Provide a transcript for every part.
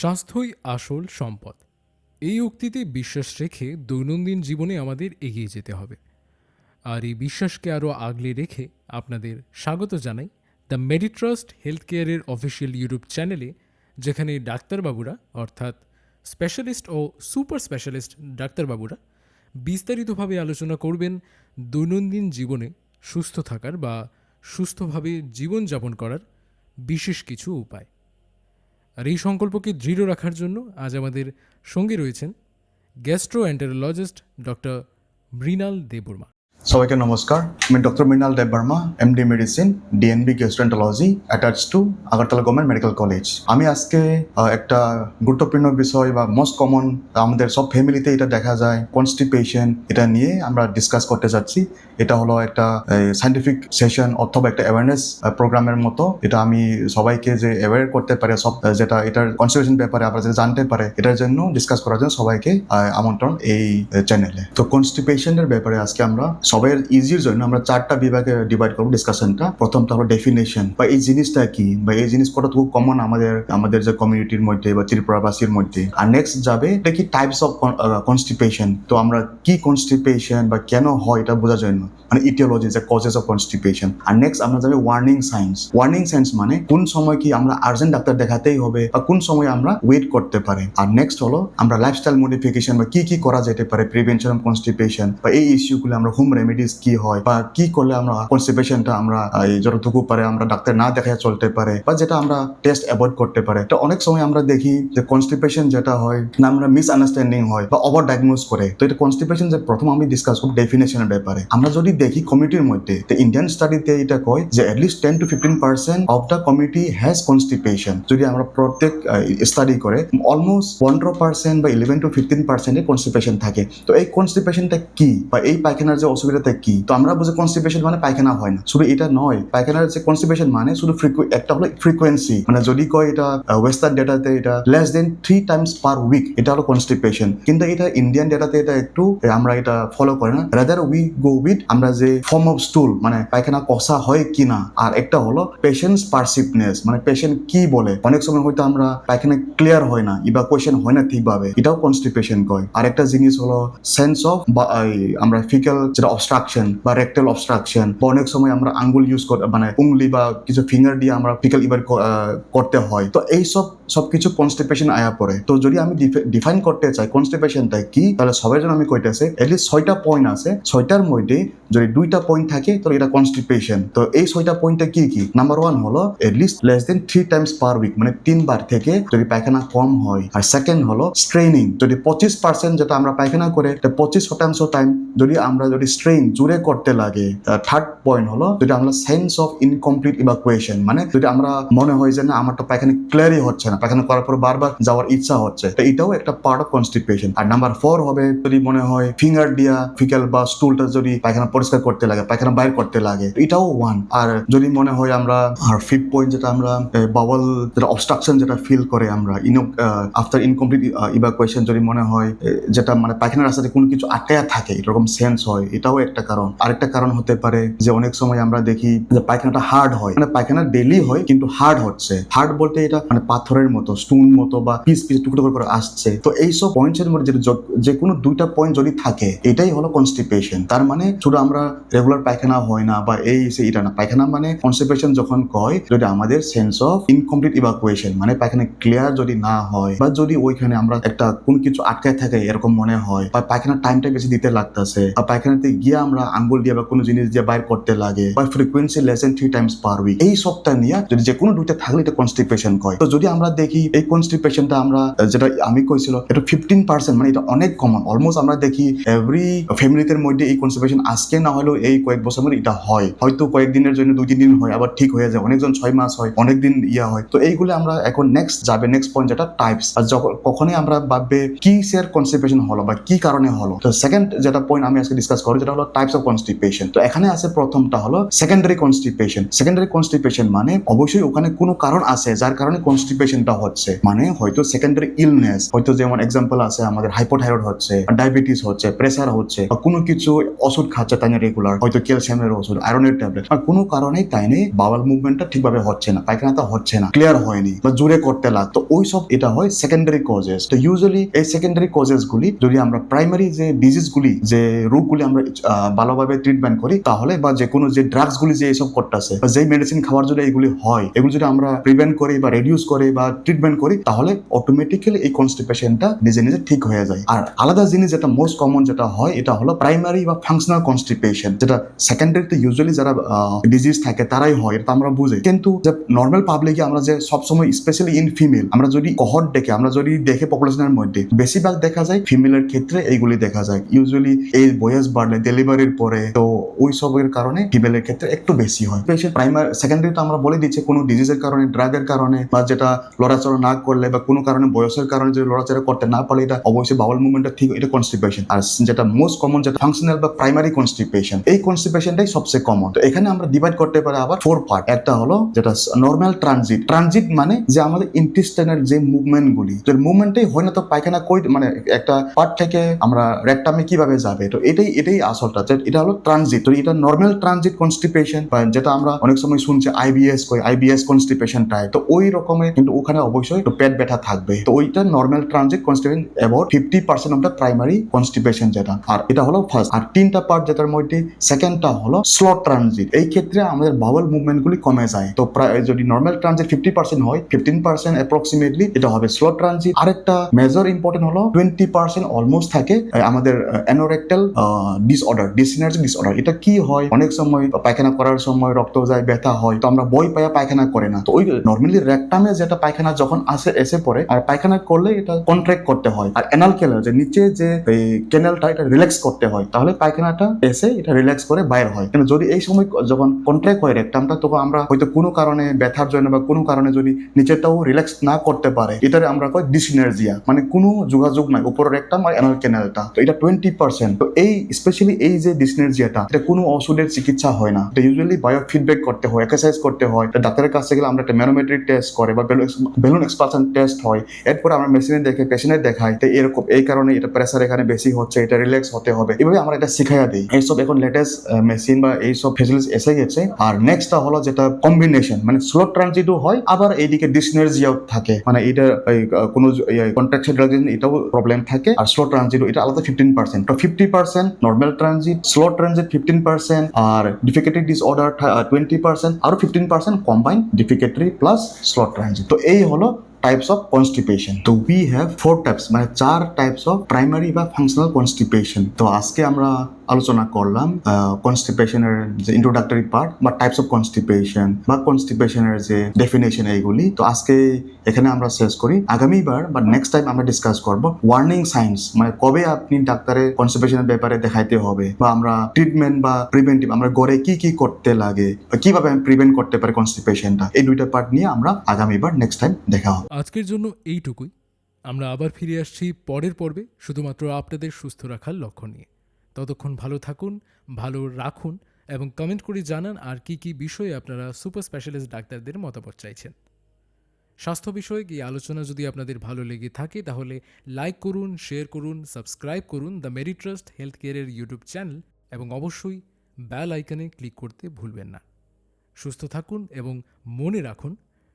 স্বাস্থ্যই আসল সম্পদ। এই উক্তিতে বিশ্বাস রেখে দৈনন্দিন জীবনে আমাদের এগিয়ে যেতে হবে। আর এই বিশ্বাসকে আরও আগলে রেখে আপনাদের স্বাগত জানাই দ্য মেডিট্রাস্ট হেলথ কেয়ারের অফিসিয়াল ইউটিউব চ্যানেলে, যেখানে ডাক্তারবাবুরা, অর্থাৎ স্পেশালিস্ট ও সুপার স্পেশালিস্ট ডাক্তারবাবুরা, বিস্তারিতভাবে আলোচনা করবেন দৈনন্দিন জীবনে সুস্থ থাকার বা সুস্থভাবে জীবনযাপন করার বিশেষ কিছু উপায়। আর এই সংকল্পকে দৃঢ় রাখার জন্য আজ আমাদের সঙ্গে রয়েছেন গ্যাস্ট্রো অ্যান্টারোলজিস্ট ডক্টর মৃণাল দেববর্মা। সবাইকে নমস্কার। আমি doctor Mrinal Deb Barma MD medicine DNB gastroenterology attach to Agartala government medical college আমি আজকে একটা গুরুত্বপূর্ণ বিষয় বা মোস্ট কমন আমাদের সব ফ্যামিলিতে এটা দেখা যায় কনস্টিপেশন এটা নিয়ে আমরা ডিসকাস করতে যাচ্ছি। এটা হলো একটা সাইন্টিফিক সেশন অথবা একটা অ্যাওয়ারনেস প্রোগ্রামের মতো। এটা আমি সবাইকে যে অ্যাওয়ার করতে পারে, সব যেটা এটার কনস্টিপেশন ব্যাপারে আমরা যেটা জানতে পারে, এটার জন্য ডিসকাস করার জন্য সবাইকে আমন্ত্রণ এই চ্যানেলে তো কনস্টিপেশনের ব্যাপারে আজকে আমরা সবাইয়ের ইজির জন্য আমরা চারটা বিভাগে ডিভাইড করব ডিসকাশনটা প্রথমটা আমরা ডেফিনেশন বা এই জিনিসটা কি? বা এই জিনিস কটা খুব কমন আমাদের আমাদের যে কমিউনিটির মধ্যে বা ত্রিপুরাবাসীর মধ্যে? আর নেক্সট যাবে, এটা কি টাইপস অফ কনস্টিপেশন তো আমরা কি কনস্টিপেশন বা কেন হয় এটা বোঝার জন্য। মানে ইটিওলজি যে কজেস অফ কনস্টিপেশন আর নেক্সট আমরা যাবে ওয়ার্নিং সাইন্স ওয়ার্নিং সাইন্স মানে কোন সময় কি আমরা আর্জেন্ট ডাক্তার দেখাতেই হবে বা কোন সময় আমরা ওয়েট করতে পারে। আর নেক্সট হলো আমরা লাইফস্টাইল মডিফিকেশন বা কি কি করা যেতে পারে প্রিভেনশন অফ কনস্টিপেশন বা এই ইস্যুগুলো আমরা হোম রেমেডিস কি হয় বা কি করলে আমরা কনস্টিপেশনটা আমরা যতটুকু পারে আমরা ডাক্তার না দেখায় চলতে পারে বা যেটা আমরা টেস্ট অ্যাভয়েড করতে পারে। তো অনেক সময় আমরা দেখি যে কনস্টিপেশন যেটা হয়, না আমরা মিস আন্ডারস্ট্যান্ডিং হয় বা ওভার ডায়াগনোজ করে। তো এটা কনস্টিপেশন যে প্রথম আমি ডিসকাস করব ডেফিনেশনের ব্যাপারে। আমরা যদি দেখি কমিটির মধ্যে। ইন্ডিয়ান স্টাডিতে এটা কয় যে at least ten to fifteen percent of the committee has constipation যদি আমরা প্রত্যেক স্টাডি করে অলমোস্ট পনেরো পার্সেন্ট বা ইলেভেন টু ফিফটিন পার্সেন্টে কনস্টিপেশন থাকে। তো এই কনস্টিপেশনটা কি? বা এই পায়খানার যে অসুবিধাটা কি? তো আমরা বুঝি কনস্টিপেশন মানে পায়খানা হয় না। শুধু এটা নয়, পায়খানার যে কনস্টিপেশন মানে শুধু একটা হলো ফ্রিকোয়েন্সি মানে যদি কয় এটা ওয়েস্টার্ন ডেটাতে এটা less than three times per week এটা হলো কনস্টিপেশন কিন্তু এটা ইন্ডিয়ান ডেটাতে এটা একটু, আমরা এটা ফলো করি না। রাদার উই গো উইথ আমরা যে ফর্ম অফ স্টুল মানে পায়খানা কষা হয় কিনা আর একটা হলো পেশেন্টস পারসিভনেস মানে পেশেন্ট কি বলে? অনেক সময় হয়তো আমরা পায়খানা ক্লিয়ার হয় না ইবা কোয়েশন হয় না ঠিকভাবে, এটাও কনস্টিপেশন কয়। আর একটা জিনিস হলো সেন্স অফ আমরা ফিকাল যেটা অবস্ট্রাকশন বা রেক্টাল অবস্ট্রাকশন বা অনেক সময় আমরা আঙ্গুল ইউজ মানে উংলি বা কিছু ফিঙ্গার দিয়ে আমরা ফিকাল ইভার করতে হয়। তো এই সব, সবকিছু কনস্টিপেশন আয়া পড়ে। তো যদি আমি ডিফাইন করতে চাই কনস্টিপেশনটা কি, তাহলে সবার জন্য আমি কইতেছে এটলিস্ট ছয়টা পয়েন্ট আছে, ছয়টার মধ্যে যদি দুইটা পয়েন্ট থাকে, তাহলে এটা কনস্টিপেশন তো এই ছয়টা পয়েন্টটা কি কি? নাম্বার ওয়ান হলো at least less than three times per week মানে তিনবার থেকে যদি পায়খানা কম হয়। আর সেকেন্ড হলো স্ট্রেনিং যদি পঁচিশ পার্সেন্ট যেটা আমরা পায়খানা করে পঁচিশ শতাংশ টাইম যদি আমরা যদি স্ট্রেন জুড়ে করতে লাগে থার্ড পয়েন্ট হলো যদি আমরা সেন্স অফ ইনকমপ্লিট ইভাকুয়েশন মানে যদি আমরা মনে হয় যে না, আমার তো পায়খানা ক্লিয়ারই হচ্ছে না, পায়খানা করার পর বারবার যাওয়ার ইচ্ছা হচ্ছে, তো এটাও একটা পার্ট অফ কনস্টিপেশন আর নাম্বার ফোর হবে যদি মনে হয় ফিঙ্গার দিয়া ফিকাল বা স্টুলটা যদি পায়খানা পরিষ্কার করতে লাগে, পায়খানা বাইর করতে লাগে। এটাও ওয়ান আর যদি মনে হয় আমরা, আর ফিফথ পয়েন্ট যেটা আমরা বাবল যেটা অবস্ট্রাকশন যেটা ফিল করে আমরা ইনো আফটার ইনকমপ্লিট ইভাকুয়েশন যদি মনে হয় যেটা মানে পায়খানার রাস্তাতে কোনো কিছু আটকায়া থাকে, এরকম সেন্স হয়, এটাও একটা কারণ। আরেকটা কারণ হতে পারে যে অনেক সময় আমরা দেখি যে পায়খানাটা হার্ড হয়। মানে পায়খানা ডেলি হয়, কিন্তু হার্ড হচ্ছে। হার্ড বলতে এটা মানে পাথরের মতো স্টোন মতো বা পিস পিস টুকরো করে আসছে। তো এইসব পয়েন্টের মধ্যে যে কোনো দুইটা পয়েন্ট যদি থাকে, এটাই হলো কনস্টিপেশন তার মানে শুধু আমরা রেগুলার পায়খানা হয় না বা এই এটা না, পায়খানা মানে কনস্টিপেশন যখন কয় যদি আমাদের সেন্স অফ ইনকমপ্লিট ইভাকুয়েশন মানে পায়খানা ক্লিয়ার যদি না হয় বা যদি ওইখানে আমরা একটা কোন কিছু আটকায় থাকে, এরকম মনে হয়, বা পায়খানার টাইমটা বেশি দিতে লাগতেছে, বা পায়খানাতে গিয়ে আমরা আঙ্গুল দিয়ে বা কোনো জিনিস দিয়ে বাইর করতে লাগে, বা frequency less than three times per week এই সবটা নিয়ে যদি যে কোনো দুইটা থাকলে এটা কনস্টিপেশন কয়। তো যদি আমরা দেখি এই কনস্টিপেশনটা আমরা যেটা আমি কইছিল এটা ফিফটিন পার্সেন্ট মানে এটা অনেক কমন অলমোস্ট আমরা দেখি এভরি ফ্যামিলিতে মধ্যে এই কনস্টিপেশন আজকে না হলেও এই কয়েক বছর মধ্যে এটা হয়। হয়তো কয়েকদিনের জন্য দুই, তিন দিন হয়, আবার ঠিক হয়ে যায়। অনেকজন ছয় মাস হয় অনেক দিন ইয়া হয়। তো এইগুলো আমরা এখন নেক্সট যাবে নেক্সট পয়েন্ট যেটা টাইপস আর যখন, কখনই আমরা ভাববে কি সের কনস্টিপেশন হলো বা কি কারণে হলো। তো সেকেন্ড যেটা পয়েন্ট আমি আজকে ডিসকাস করি যেটা হলো টাইপস অফ কনস্টিপেশন তো এখানে আছে প্রথমটা হলো সেকেন্ডারি কনস্টিপেশন সেকেন্ডারি কনস্টিপেশন মানে অবশ্যই ওখানে কোনো কারণ আছে, যার কারণে কনস্টিপেশনটা হচ্ছে। মানে হয়তো সেকেন্ডারি ইলনেস হয়তো যেমন এক্সাম্পল আছে আমাদের হাইপোথাইরয়েড হচ্ছে ডায়াবেটিস হচ্ছে প্রেসার হচ্ছে, বা কোনো কিছু ওষুধ খাচ্ছে, তাই রেগুলার হয়তো ক্যালসিয়ামের ওষুধ আয়রনের ট্যাবলেট বা কোনো কারণে তাই নেই বাওয়াল মুভমেন্টটা ঠিকভাবে হচ্ছে না পায়খানাটা হচ্ছে না ক্লিয়ার হয়নি, বা জোরে করতে লাগ তো ওই সব এটা হয় সেকেন্ডারি কজেস তো ইউজুয়ালি এই সেকেন্ডারি কজেস গুলি যদি আমরা প্রাইমারি যে ডিজিজ গুলি যে রোগগুলি আমরা ভালোভাবে ট্রিটমেন্ট করি, তাহলে বা যে কোনো যে ড্রাগস গুলি যে এইসব করতেছে, বা যেই মেডিসিন খাওয়ার জন্য এগুলি হয়, এগুলো যদি আমরা প্রিভেন্ট করি বা রেডিউস করি বা ট্রিটমেন্ট করি, তাহলে অটোমেটিক্যালি এই কনস্টিপেশনটা নিজে নিজে ঠিক হয়ে যায়। আর আলাদা জিনিস যেটা মোস্ট কমন যেটা হয়, এটা হলো প্রাইমারি বা ফাংশনাল কনস্টিপেশন যেটা সেকেন্ডারিতে ইউজুয়ালি যারা ডিজিজ থাকে, তারাই হয়, এটা আমরা বুঝি কিন্তু যে নর্মাল পাবলিকে আমরা যে সবসময় স্পেশালি ইন ফিমেল আমরা যদি কহট দেখে, আমরা যদি দেখে পপুলেশনের মধ্যে, বেশিরভাগ দেখা যায় ফিমেলের ক্ষেত্রে এইগুলি দেখা যায়। ইউজুয়ালি এই বয়স বাড়লে ডেলিভারির পরে, তো ওই সবের কারণে ফিমেলের ক্ষেত্রে একটু বেশি হয়। পেশেন্ট প্রাইমারি সেকেন্ডারি তো আমরা বলে দিচ্ছি, কোনো ডিজিজের কারণে ড্রাগের কারণে, বা যেটা লড়াচড়া না করলে, বা কোনো কারণে বয়সের কারণে যদি লড়াচড়া করতে না পারলে, এটা অবশ্যই বাউল মুভমেন্টটা ঠিক, এটা কনস্টিপেশন আর যেটা মোস্ট কমন যেটা ফাংশনাল বা প্রাইমারি কনস্টিপেশন এই কনস্টিপেশনটাই সবচেয়ে কমন তো এখানে আমরা ডিভাইড করতে পারি আবার ফোর পার্ট একটা হলো যেটা নর্মাল ট্রানজিট ট্রানজিট মানে যে আমাদের ইন্টেস্টাইনের যে মুভমেন্ট গুলি তো মুভমেন্টটাই হয় না তো পায়খানা কই মানে একটা পার্ট থেকে আমরা রেকটামে কীভাবে যাবে? তো এটাই এটাই আসলটা। এটা হলো ট্রানজিট তো এটা নর্মাল ট্রানজিট কনস্টিপেশন যেটা আমরা অনেক সময় শুনছি আইবিএস কই আইবিএস কনস্টিপেশন টাইপ তো ওই রকমের কিন্তু ওখানে অবশ্যই একটু পেট ব্যথা থাকবে। তো ওইটা normal transit constipation about fifty percent of the primary constipation যেটা। আর এটা হলো ফার্স্ট আর তিনটা পার্ট যেটার মধ্যে সেকেন্ডটা হলো স্লো ট্রানজিট এই ক্ষেত্রে আমাদের বাউল মুভমেন্ট গুলি কমে যায়। তো প্রায় যদি নর্মাল ট্রানজিট ফিফটি পার্সেন্ট হয় ফিফটিন পার্সেন্ট অ্যাপ্রক্সিমেটলি এটা হবে স্লো ট্রানজিট আরেকটা মেজর ইম্পর্টেন্ট হলো টোয়েন্টি পার্সেন্ট অলমোস্ট থাকে আমাদের অ্যানোরেক্টাল ডিসঅর্ডার ডিসিনার্জি ডিসঅর্ডার এটা কি হয়? অনেক সময় পায়খানা করার সময় রক্ত যায়, ব্যথা হয়, তো আমরা বই পায়া পায়খানা করে না। তো ওই নর্মালি রেকটামে যেটা পায়খানা যখন আসে, এসে পড়ে, আর পায়খানা করলে এটা কন্ট্রাক্ট করতে হয়। আর অ্যানাল কেনাল যে নিচে যে, এই ক্যানেলটা এটা রিল্যাক্স করতে হয়। তাহলে পায়খানাটা এসে এটা রিল্যাক্স করে বাইর হয়। কিন্তু যদি এই সময় যখন কন্ট্রাক্ট হয় রেকটামটা তখন আমরা হয়তো কোনো কারণে ব্যথার জন্য বা কোনো কারণে যদি নিচেরটাও রিল্যাক্স না করতে পারে, এটারে আমরা কই ডিসিনার্জিয়া মানে কোনো যোগাযোগ নাই, উপরের রেকটাম আর অ্যানাল ক্যানেলটা তো এটা টোয়েন্টি পার্সেন্ট তো এই স্পেশালি এই যে ডিসিনার্জিয়াটা এটা কোনো ওষুধের চিকিৎসা হয় না। এটা ইউজুয়ালি বায়ো ফিডব্যাক করতে হয় এক্সারসাইজ করতে হয়। ডাক্তারের কাছে গেলে আমরা একটা ম্যানোমেট্রিক টেস্ট করে বা বেলুন এক্সপালশন টেস্ট হয়। এরপরে আমরা মেশিনে দেখে পেশেন্টের দেখাই, তো এরকম, এই কারণে এটা প্রেসার এখানে বেশি হচ্ছে, এটা রিল্যাক্স হতে হবে। এভাবে আমরা এটা শিখাইয়া দিই। এইসব এখন লেটেস্ট মেশিন বা এইসব ফেসিলিটিস এসে গেছে। আর নেক্সটটা হলো যেটা কম্বিনেশন মানে স্লো ট্রানজিটও হয়, আবার এইদিকে ডিসনার্জিয়াও থাকে। মানে এটা কোনো কন্ট্রাকশন এটাও প্রবলেম থাকে। আর স্লো ট্রানজিট এটা আলাদা ফিফটিন পার্সেন্ট তো fifty percent normal transit slow transit fifteen percent আর ডিফিকেটরি ডিসঅর্ডার টোয়েন্টি পার্সেন্ট আরও fifteen percent combine defecatory plus slow transit তো এই হলো টাইপস অফ কনস্টিপেশন তো উই হ্যাভ ফোর টাইপস মানে চার টাইপস অফ প্রাইমারি বা functional constipation তো আজকে আমরা আলোচনা করলাম কনস্টিপেশনের যে ইন্ট্রোডাক্টরি পার্ট বা টাইপস অফ কনস্টিপেশন বা কনস্টিপেশনের যে ডেফিনেশন এইগুলি। তো আজকে এখানে আমরা শেষ করি। আগামীবার বা নেক্সট টাইম আমরা ডিসকাস করব ওয়ার্নিং সাইন্স মানে কবে আপনি ডাক্তারের কনস্টিপেশনের ব্যাপারে দেখাইতে হবে বা আমরা ট্রিটমেন্ট বা প্রিভেন্টিভ আমরা গড়ে কি কি করতে লাগে কীভাবে আমি প্রিভেন্ট করতে পারি কনস্টিপেশনটা এই দুইটা পার্ট নিয়ে আমরা আগামীবার নেক্সট টাইম দেখা হবে। আজকের জন্য এইটুকুই। আমরা আবার ফিরে আসছি পরের পর্বে। শুধুমাত্র আপনাদের সুস্থ রাখার লক্ষ্য নিয়ে। ততক্ষণ ভালো থাকুন, ভালো রাখুন এবং কমেন্ট করে জানান আর কি কি বিষয়ে আপনারা সুপার স্পেশালিস্ট ডাক্তারদের মতামত চাইছেন। স্বাস্থ্য বিষয়ক এই আলোচনা যদি আপনাদের ভালো লেগে থাকে তাহলে লাইক করুন শেয়ার করুন সাবস্ক্রাইব করুন দ্য মেরি ট্রাস্ট হেলথ কেয়ারের ইউটিউব চ্যানেল এবং অবশ্যই বেল আইকনে ক্লিক করতে ভুলবেন না। সুস্থ থাকুন এবং মনে রাখুন,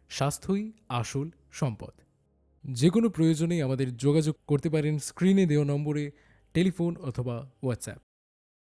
স্বাস্থ্যই আসল সম্পদ। যে কোনো প্রয়োজনেই আমাদের যোগাযোগ করতে পারেন স্ক্রিনে দেওয়া নম্বরে টেলিফোন অথবা হোয়াটসঅ্যাপ।